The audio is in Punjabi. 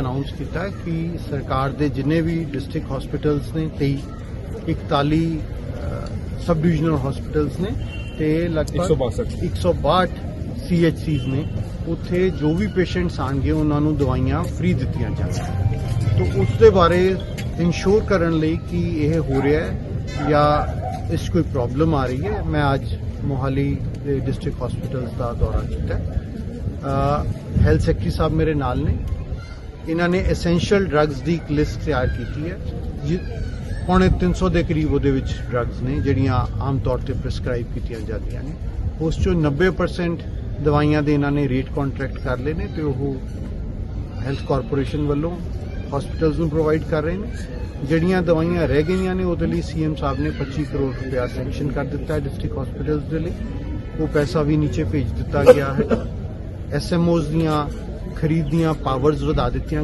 ਅਨਾਉਂਸ ਕੀਤਾ ਹੈ ਕਿ ਸਰਕਾਰ ਦੇ ਜਿੰਨੇ ਵੀ ਡਿਸਟ੍ਰਿਕਟ ਹਸਪੀਟਲਸ ਨੇ 23 41 ਸਬ ਡਿਵੀਜ਼ਨਲ ਹਸਪੀਟਲਸ ਨੇ ਤੇ ਲਗਭਗ 162 162 ਸੀਐਚਸੀਜ਼ ਨੇ ਉੱਥੇ ਜੋ ਵੀ ਪੇਸ਼ੈਂਟਸ ਆਣਗੇ ਉਹਨਾਂ ਨੂੰ ਦਵਾਈਆਂ ਫ੍ਰੀ ਦਿੱਤੀਆਂ ਜਾਣਗੀਆਂ। ਤੋਂ ਉਸ ਦੇ ਬਾਰੇ ਇਨਸ਼ੋਰ ਕਰਨ ਲਈ ਕਿ ਇਹ ਹੋ ਰਿਹਾ ਹੈ ਜਾਂ ਇਸ ਕੋਈ ਪ੍ਰੋਬਲਮ ਆ ਰਹੀ ਹੈ ਮੈਂ ਅੱਜ ਮੋਹਾਲੀ ਦੇ ਡਿਸਟ੍ਰਿਕਟ ਹਸਪੀਟਲਸ ਦਾ ਦੌਰਾ ਕੀਤਾ ਹੈਲਥ ਸੈਕਟਰੀ ਸਾਹਿਬ ਮੇਰੇ ਨਾਲ ਨੇ। ਇਹਨਾਂ ਨੇ ਐਸੈਂਸ਼ੀਅਲ ਡਰੱਗਸ ਦੀ ਇੱਕ ਲਿਸਟ ਤਿਆਰ ਕੀਤੀ ਹੈ, ਜਿ, ਪੌਣੇ 300 ਦੇ ਕਰੀਬ ਉਹਦੇ ਵਿੱਚ ਡਰੱਗਸ ਨੇ, ਜਿਹੜੀਆਂ ਆਮ ਤੌਰ ਤੇ ਪ੍ਰੈਸਕ੍ਰਾਈਬ ਕੀਤੀਆਂ ਜਾਂਦੀਆਂ ਨੇ। ਉਸ ਚੋਂ 90% ਦਵਾਈਆਂ ਦੇ ਇਹਨਾਂ ਨੇ ਰੇਟ ਕੰਟਰੈਕਟ ਕਰ ਲਏ ਨੇ ਤੇ ਉਹ ਹੈਲਥ ਕਾਰਪੋਰੇਸ਼ਨ ਵੱਲੋਂ ਹਸਪੀਟਲਸ ਨੂੰ ਪ੍ਰੋਵਾਈਡ ਕਰ ਰਹੇ ਨੇ। ਜਿਹੜੀਆਂ ਦਵਾਈਆਂ ਰਹਿ ਗਈਆਂ ਨੇ, ਉਹਦੇ ਲਈ ਸੀਐਮ ਸਾਹਿਬ ਨੇ 25 ਕਰੋੜ ਰੁਪਇਆ ਸੈਂਕਸ਼ਨ ਕਰ ਦਿੱਤਾ ਹੈ ਡਿਸਟ੍ਰਿਕਟ ਹਸਪੀਟਲਸ ਦੇ ਲਈ। ਉਹ ਪੈਸਾ ਵੀ ਨੀਚੇ ਭੇਜ ਦਿੱਤਾ ਗਿਆ ਹੈ। ਐਸਐਮਓਜ਼ ਦੀਆਂ ਖਰੀਦ ਦੀਆਂ ਪਾਵਰਸ ਵਧਾ ਦਿੱਤੀਆਂ